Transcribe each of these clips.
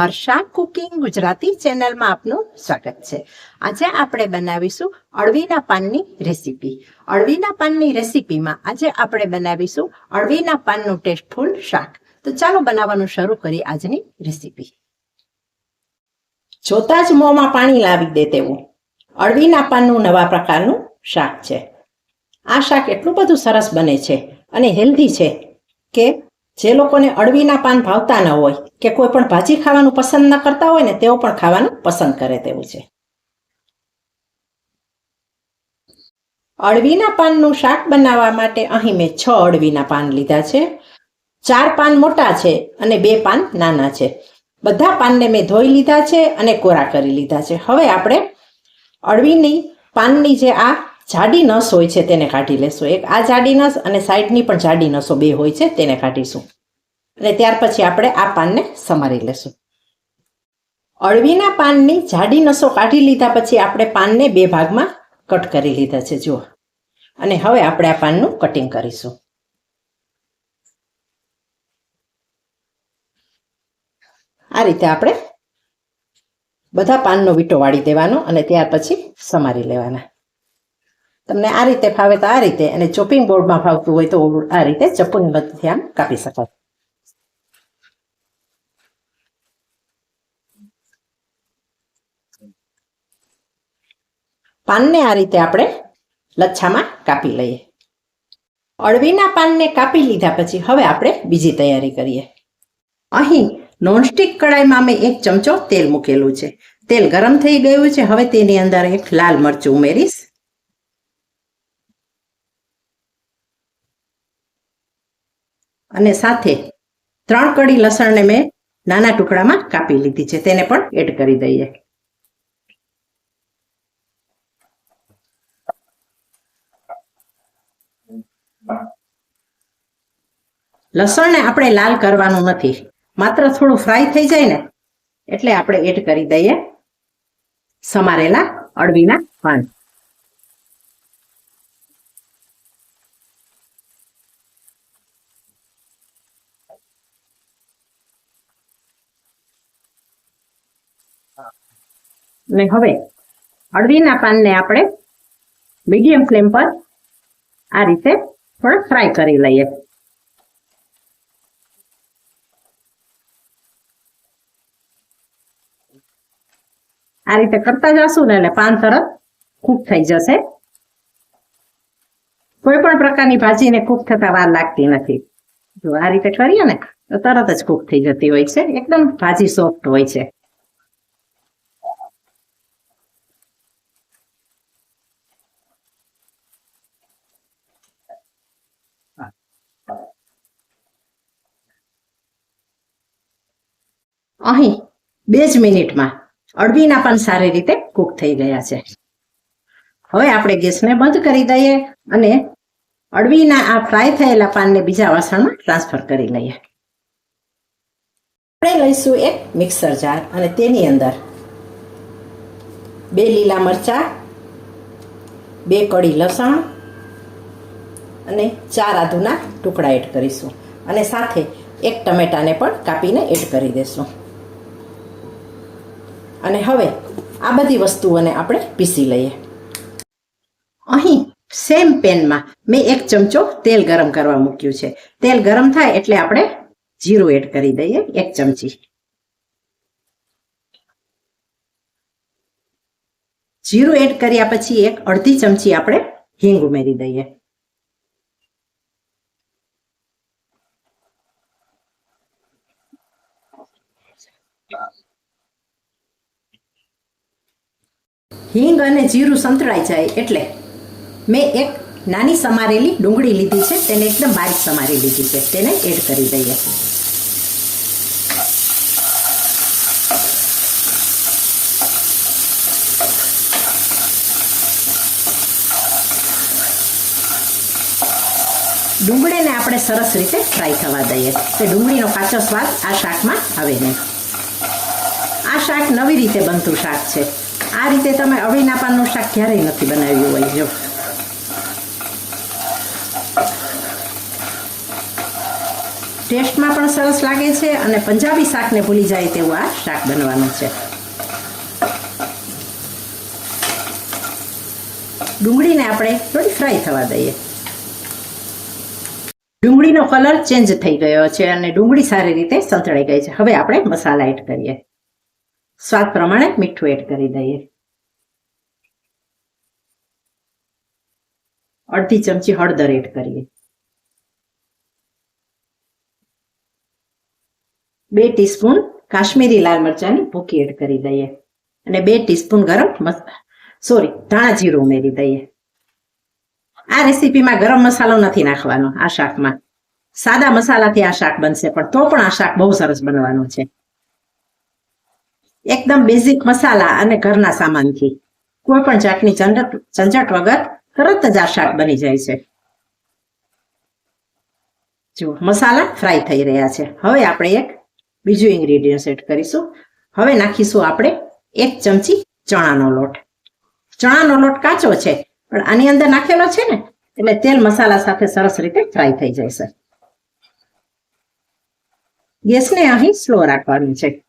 Harsha cooking Gujarati ચેનલમાં આપનું સ્વાગત છે. આજે આપણે બનાવીશું અળવીના પાનની રેસીપી. અળવીના પાનની રેસીપીમાં આજે આપણે બનાવીશું અળવીના પાનનું ટેસ્ટફુલ શાક. તો ચાલો બનાવવાનું શરૂ કરીએ આજની રેસીપી. જોતા જ મોંમાં પાણી લાવી દે તેવું. અળવીના પાનનું નવા પ્રકારનું શાક છે. આ શાક એટલું બધું સરસ બને છે અને હેલ્ધી છે કે જે લોકોને અળવીના પાન ભાવતા ન હોય, કે કોઈ પણ ભાજી ખાવાનું પસંદ ન કરતા હોય ને, તેઓ પણ ખાવાનું પસંદ કરે તેવું છે. અળવીના પાનનું શાક બનાવવા માટે અહીં મેં છ અળવીના પાન લીધા છે. ચાર પાન મોટા છે અને બે પાન નાના છે. બધા પાનને મેં ધોઈ લીધા છે અને કોરા કરી લીધા છે. હવે આપણે અળવીની પાનની જે આ જાડી નસ હોય છે તેને કાઢી લેશું. એક આ જાડી નસ અને સાઈડની પણ જાડી નસો બે હોય છે તેને કાઢીશું. અને ત્યાર પછી આપણે આ પાનને સમારી લેશું. અળવીના પાનની જાડી નસો કાઢી લીધા પછી આપણે પાનને બે ભાગમાં કટ કરી લીધા છે, જુઓ. અને હવે આપણે આ પાનનું કટિંગ કરીશું. આ રીતે આપણે બધા પાનનો વીંટો વાળી દેવાનો અને ત્યાર પછી સમારી લેવાના. તમને આ રીતે ફાવે તો આ રીતે અને ચોપિંગ બોર્ડમાં ફાવતું હોય તો આ રીતે ચપ્પુની મદદથી કાપી શકાય પાનને આ રીતે આપણે લચ્છામાં કાપી લઈએ. અળવીના પાનને કાપી લીધા પછી હવે આપણે બીજી તૈયારી કરીએ. અહીં નોનસ્ટિક કડાઈમાં મેં એક ચમચો તેલ મૂકેલું છે. તેલ ગરમ થઈ ગયું છે. હવે તેની અંદર એક લાલ મરચું ઉમેરીશ. અને સાથે ત્રણ કડી લસણને મેં નાના ટુકડામાં કાપી લીધી છે. તેને પણ એડ કરી દઈએ. લસણને આપણે લાલ કરવાનું નથી. માત્ર થોડું ફ્રાય થઈ જાય ને, એટલે આપણે એડ કરી દઈએ. સમારેલા અળવીના પાન. અને હવે અળવીના પાનને આપણે મીડિયમ ફ્લેમ પર આ રીતે થોડા ફ્રાય કરી લઈએ. આ રીતે કરતા જશું ને એટલે પાન તરત કૂક થઈ જશે. કોઈ પણ પ્રકારની ભાજીને કૂક થતા વાર લાગતી નથી. જો આ રીતે કરીએ ને તો તરત જ કૂક થઈ જતી હોય છે. એકદમ ભાજી સોફ્ટ હોય છે અહીં બે જ મિનિટમાં. અળવીના પણ સારી રીતે કૂક થઈ ગયા છે. હવે આપણે ગેસને બંધ કરી દઈએ અને અળવીના આ ફ્રાય થયેલા પાનને બીજા વાસણમાં ટ્રાન્સફર કરી લઈએ. આપણે લઈશું એક મિક્સર જાર અને તેની અંદર બે લીલા મરચા, બે કડી લસણ અને ચાર આદુના ટુકડા એડ કરીશું. અને સાથે એક ટમેટાને પણ કાપીને એડ કરી દઈશું અને હવે આ બધી વસ્તુઓને આપણે પીસી લઈએ. અહીં સેમ પેનમાં મેં એક ચમચો તેલ ગરમ કરવા મૂક્યું છે. તેલ ગરમ થાય એટલે આપણે જીરું એડ કરી દઈએ, એક ચમચી. જીરું એડ કર્યા પછી એક અડધી ચમચી આપણે હિંગ ઉમેરી દઈએ. હિંગ અને જીરું સંતળાઈ જાય એટલે મેં એક નાની સમારેલી ડુંગળી લીધી છે, તેને એકદમ બારીક સમારી લીધી છે, તેને એડ કરી દઈએ. ડુંગળીને આપણે સરસ રીતે ફ્રાય થવા દઈએ. કે ડુંગળીનો કાચો સ્વાદ આ શાકમાં આવે નહીં. આ શાક નવી રીતે બનતું શાક છે. આ રીતે તમે અળવીના પાનનું શાક ક્યારેય નથી બનાવ્યું હોય જો ટેસ્ટમાં પણ સરસ લાગે છે અને પંજાબી શાકને ભૂલી જાય તેવું આ શાક બનવાનું છે. ડુંગળીને આપણે થોડી ફ્રાય થવા દઈએ. ડુંગળીનો કલર ચેન્જ થઈ ગયો છે અને ડુંગળી સારી રીતે સંતળાઈ ગઈ છે. હવે આપણે મસાલા એડ કરીએ. સ્વાદ પ્રમાણે મીઠું એડ કરી દઈએ. અડધી ચમચી હળદર એડ કરીએ. બે ટીસ્પૂન કાશ્મીરી લાલ મરચાંની ભૂકી એડ કરી દઈએ અને બે ટીસ્પૂન ગરમ સોરી, ધાણા જીરું ઉમેરી દઈએ. આ રેસીપીમાં ગરમ મસાલો નથી નાખવાનો આ શાકમાં. સાદા મસાલાથી આ શાક બનશે, પણ તો પણ આ શાક બહુ સરસ બનવાનું છે. એકદમ બેઝિક મસાલા અને ઘરના સામાનથી. કોઈ પણ જાતની ઝંઝટ વગર તરત જ આ શાક બની જાય છે. જુઓ, મસાલા ફ્રાય થઈ રહ્યા છે. હવે આપણે એક બીજું ઇન્ગ્રીડિયન્ટ એડ કરીશું. હવે નાખીશું આપણે એક ચમચી ચણાનો લોટ. ચણાનો લોટ કાચો છે, પણ આની અંદર નાખેલો છે ને, એટલે તેલ મસાલા સાથે સરસ રીતે ફ્રાય થઈ જશે ગેસને અહીં સ્લો રાખવાનું છે.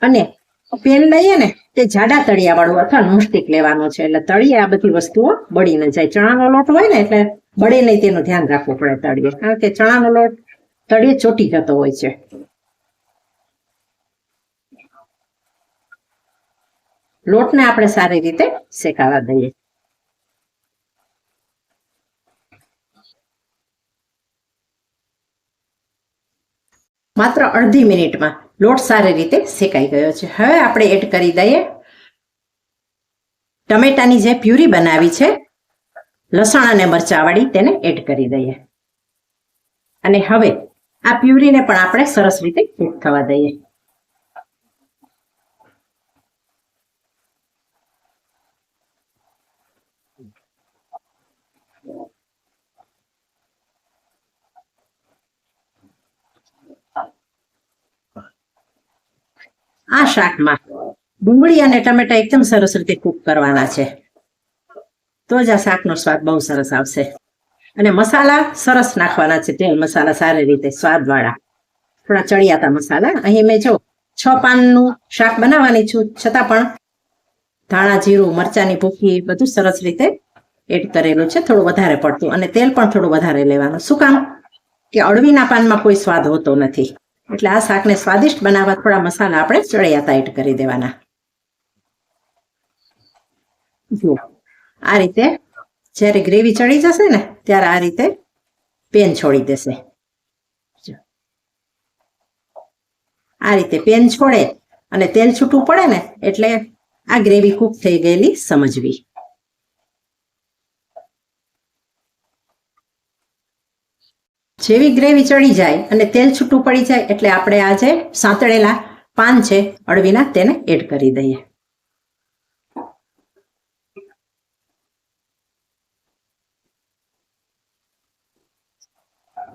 અને પેન લઈએ ને, તે જાડા તળિયા વાળું અથવા નોનસ્ટિક લેવાનું છે. એટલે તળીએ આ બધી વસ્તુઓ બળી ન જાય. ચણાનો લોટ હોય ને, એટલે બળે નહીં તેનું ધ્યાન રાખવું પડે તળિયે. કારણ કે ચણાનો લોટ તળિયે ચોટી જતો હોય છે. લોટને આપણે સારી રીતે શેકાવા દઈએ. માત્ર અડધી મિનિટમાં લોટ સારી રીતે શેકાઈ ગયો છે. હવે આપણે એડ કરી દઈએ. ટમેટાની જે પ્યુરી બનાવી છે, લસણ અને મરચાવાળી તેને એડ કરી દઈએ. અને હવે આ પ્યુરીને પણ આપણે સરસ રીતે કૂક થવા દઈએ. આ શાકમાં ડુંગળી અને ટમેટા એકદમ સરસ રીતે કૂક કરવાના છે. તો જ આ શાકનો સ્વાદ બહુ સરસ આવશે. અને મસાલા સરસ નાખવાના છે તેલ મસાલા સારી રીતે સ્વાદવાળા. થોડા ચડિયાતા મસાલા. અહીં મેં જો છ પાનનું શાક બનાવવાની છું. છતાં પણ ધાણા, જીરું, મરચાની ભૂકી બધું સરસ રીતે એડ કરેલું છે. થોડું વધારે પડતું. અને તેલ પણ થોડું વધારે લેવાનું. શું કામ? કે અળવીના પાનમાં કોઈ સ્વાદ હોતો નથી. એટલે આ શાકને સ્વાદિષ્ટ બનાવવા થોડા મસાલા આપણે ચડિયાતા એડ કરી દેવાના. જુઓ, આ રીતે જ્યારે ગ્રેવી ચડી જશે ને, ત્યારે આ રીતે પેન છોડી દેશે. આ રીતે પેન છોડે અને તેલ છૂટું પડે ને, એટલે આ ગ્રેવી કૂક થઈ ગયેલી સમજવી. જેવી ગ્રેવી ચડી જાય અને તેલ છૂટું પડી જાય એટલે આપણે આ જે સાંતળેલા પાન છે, અળવીના તેને એડ કરી દઈએ.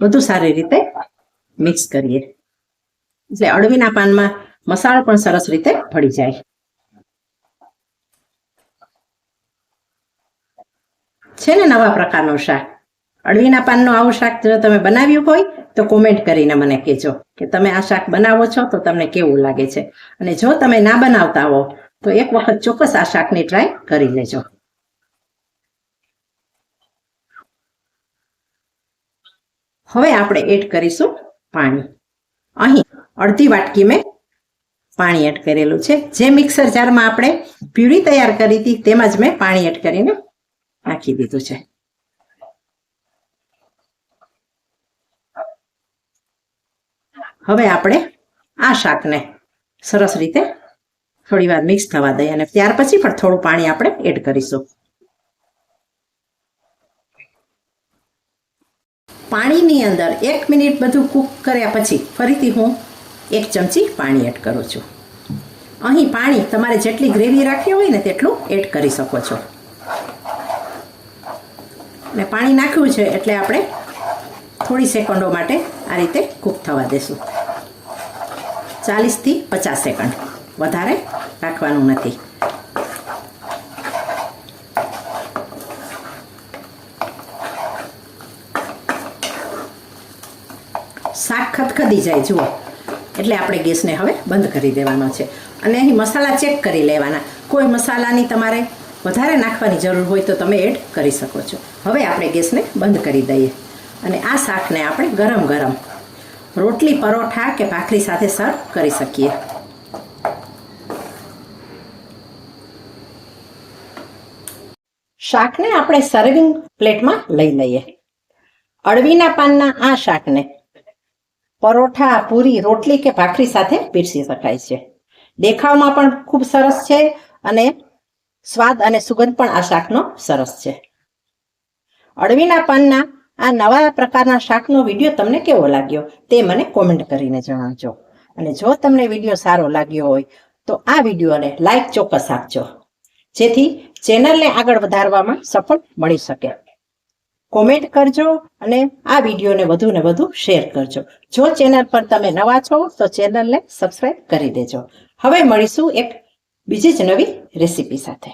બધું સારી રીતે મિક્સ કરીએ. એટલે અળવીના પાનમાં મસાલો પણ સરસ રીતે ભળી જાય. છે ને નવા પ્રકારનું શાક? અળવીના પાનનું આવું શાક જો તમે બનાવ્યું હોય, તો કોમેન્ટ કરીને મને કહેજો કે તમે આ શાક બનાવો છો તો તમને કેવું લાગે છે. અને જો તમે ના બનાવતા હો, તો એક વખત ચોક્કસ આ શાકની ટ્રાય કરી લેજો. હવે આપણે એડ કરીશું પાણી. અહીં અડધી વાટકી મેં પાણી એડ કરેલું છે. જે મિક્સર જારમાં આપણે પ્યુરી તૈયાર કરી હતી, તેમાં જ મેં પાણી એડ કરીને નાખી દીધું છે. હવે આપણે આ શાકને સરસ રીતે થોડી વાર મિક્સ થવા દઈએ અને ત્યાર પછી પણ થોડું પાણી આપણે એડ કરીશું. પાણીની અંદર એક મિનિટ બધું કૂક કર્યા પછી ફરીથી હું એક ચમચી પાણી એડ કરું છું. અહીં પાણી તમારે જેટલી ગ્રેવી રાખવી હોય ને તેટલું એડ કરી શકો છો. ને પાણી નાખ્યું છે એટલે આપણે થોડી સેકન્ડો માટે આ રીતે કૂક થવા દેશું. ચાલીસથી પચાસ સેકન્ડ. વધારે રાખવાનું નથી. શાક ખદખદી જાય, જુઓ. એટલે આપણે ગેસને હવે બંધ કરી દેવાનો છે. અને અહીં મસાલા ચેક કરી લેવાના. કોઈ મસાલાની તમારે વધારે નાખવાની જરૂર હોય તો તમે એડ કરી શકો છો. હવે આપણે ગેસને બંધ કરી દઈએ. અને આ શાકને આપણે ગરમ ગરમ રોટલી, પરોઠા કે ભાખરી સાથે સર્વ કરી શકીએ. શાકને આપણે સર્વિંગ પ્લેટમાં લઈ લઈએ. અળવીના પાનના આ શાકને પરોઠા, પૂરી, રોટલી કે ભાખરી સાથે પીરસી શકાય છે. દેખાવમાં પણ ખૂબ સરસ છે અને સ્વાદ અને સુગંધ પણ આ શાકનો સરસ છે. અળવીના પાનના આ નવા પ્રકારના શાકનો વીડિયો તમને કેવો લાગ્યો તે મને કોમેન્ટ કરીને જણાવજો. અને જો તમને વીડિયો સારો લાગ્યો હોય, તો આ વિડીયોને લાઈક ચોક્કસ આપજો. જેથી ચેનલને આગળ વધારવામાં સફળ મળી શકે. કોમેન્ટ કરજો અને આ વિડીયોને વધુ ને વધુ શેર કરજો. જો ચેનલ પર તમે નવા છો, તો ચેનલને સબસ્ક્રાઈબ કરી દેજો. હવે મળીશું એક બીજી જ નવી રેસીપી સાથે.